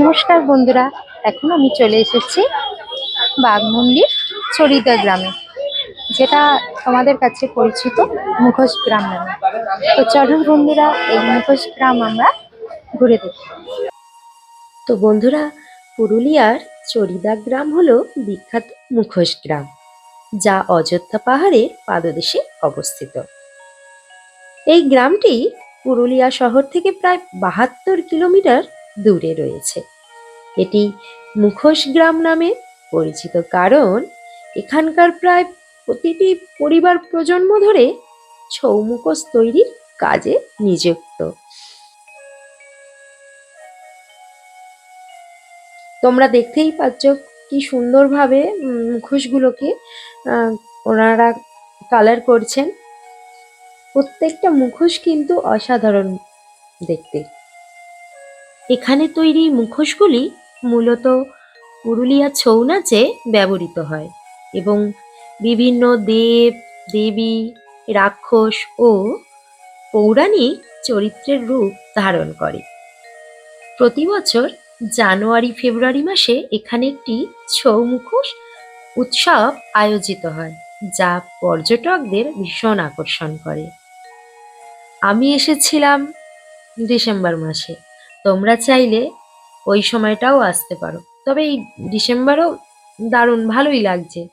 নমস্কার বন্ধুরা, এখন আমি চলে এসেছি বাঘমন্দির চরিদা গ্রামে, যেটা তোমাদের কাছে পরিচিত মুখোশ গ্রাম নামে। তো চলুন বন্ধুরা, এই মুখোশ গ্রাম আমরা ঘুরে দেখি। তো বন্ধুরা, পুরুলিয়ার চরিদা গ্রাম হলো বিখ্যাত মুখোশ গ্রাম, যা অযোধ্যা পাহাড়ের পাদদেশে অবস্থিত। এই গ্রামটি পুরুলিয়া শহর থেকে প্রায় বাহাত্তর কিলোমিটার দূরে রয়েছে। এটি মুখোশ গ্রাম নামে পরিচিত কারণ এখানকার প্রায় প্রতিটি পরিবার প্রজন্ম ধরে ছৌ মুখোশ তৈরির কাজে নিযুক্ত। তোমরা দেখতেই পাচ্ছ কি সুন্দরভাবে মুখোশগুলোকে ওনারা কালার করছেন। প্রত্যেকটা মুখোশ কিন্তু অসাধারণ দেখতে। এখানে তৈরি মুখোশগুলি মূলত পুরুলিয়া ছৌ নাচে ব্যবহৃত হয় এবং বিভিন্ন দেব, দেবী, রাক্ষস ও পৌরাণিক চরিত্রের রূপ ধারণ করে। প্রতি বছর জানুয়ারি, ফেব্রুয়ারি মাসে এখানে একটি ছৌ মুখোশ উৎসব আয়োজিত হয়, যা পর্যটকদের ভীষণ আকর্ষণ করে। আমি এসেছিলাম ডিসেম্বর মাসে। তোমরা চাইলে ওই সময়টাও আসতে পারো। তবে এই ডিসেম্বরও দারুণ ভালোই লাগছে।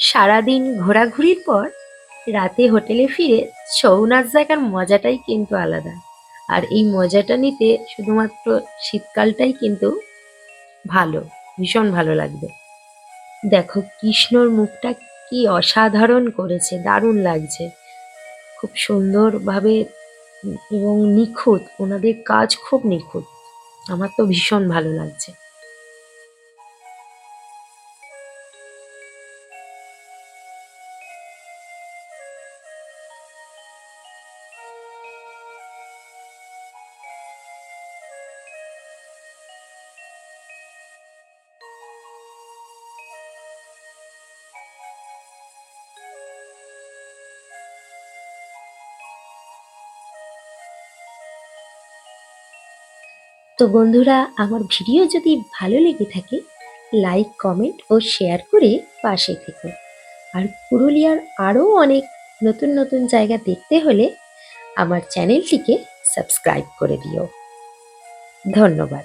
সারাদিন ঘোরাঘুরির পর রাতে হোটেলে ফিরে ছৌ নাচ দেখার মজাটাই কিন্তু আলাদা। আর এই মজাটা নিতে শুধুমাত্র শীতকালটাই কিন্তু ভালো, ভীষণ ভালো লাগবে। দেখো কৃষ্ণর মুখটা কি অসাধারণ করেছে, দারুণ লাগছে। খুব সুন্দরভাবে এবং নিখুঁত। ওনাদের কাজ খুব নিখুঁত। আমার তো ভীষণ ভালো লাগছে। তো বন্ধুরা, আমার ভিডিও যদি ভালো লেগে থাকে লাইক কমেন্ট ও শেয়ার করে পাশে থেকো। আর পুরুলিয়ার আরও অনেক নতুন নতুন জায়গা দেখতে হলে আমার চ্যানেলটিকে সাবস্ক্রাইব করে দিও। ধন্যবাদ।